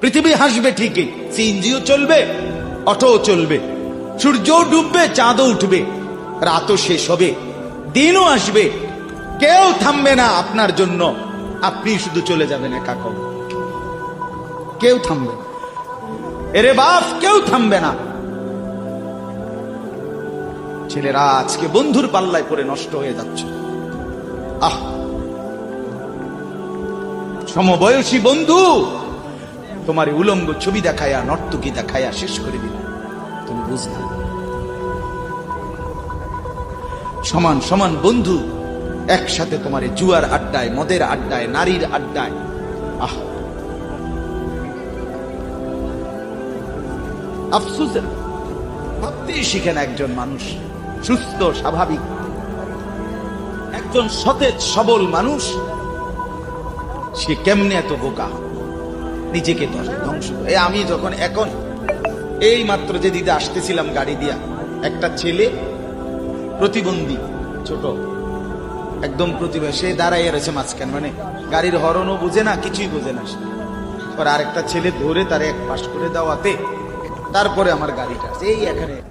পৃথিবী হাসবে ঠিকই, সিএনজিও চলবে, অটোও চলবে, সূর্যও ডুববে, চাঁদও উঠবে, রাতও শেষ হবে, দিনও আসবে, কেউ থামবে না আপনার জন্য, আপনি শুধু চলে যাবেন একা কবে কেউ থামবে। এরে বাপ, কেউ থামবে না। ছেলেরা আজকে বন্ধুর পাল্লায় পড়ে নষ্ট হয়ে যাচ্ছে। আহ! সমবয়সী বন্ধু তোমার উলঙ্গ ছবি দেখায়া নর্তকী দেখায়া শেষ করে দিল। তুমি বুঝলে? সমান সমান বন্ধু, একসাথে তোমার জুয়ার আড্ডায়, মদের আড্ডায়, নারীর আড্ডায়। আহ! আফসুস ভাবতেই শিখেন একজন মানুষ। সুস্থ, স্বাভাবিক। একজন সতেজ, সবল মানুষ, সে কেমনে এত বোকা? নিজেকে ধ্বংস- এই আমি যখন এখন এই মাত্র যে দিদি আসতেছিলাম গাড়ি দিয়া, একটা ছেলে প্রতিবন্ধী, ছোট, একদম প্রতিভা সে দাঁড়াইয়া রয়েছে মাঝখান মানে গাড়ির হরণও বুঝে না, কিছুই বুঝে না। পরে আরেকটা ছেলে ধরে তার এক পাশ করে দেওয়াতে, তারপরে আমার গাড়িটা। এই এখানে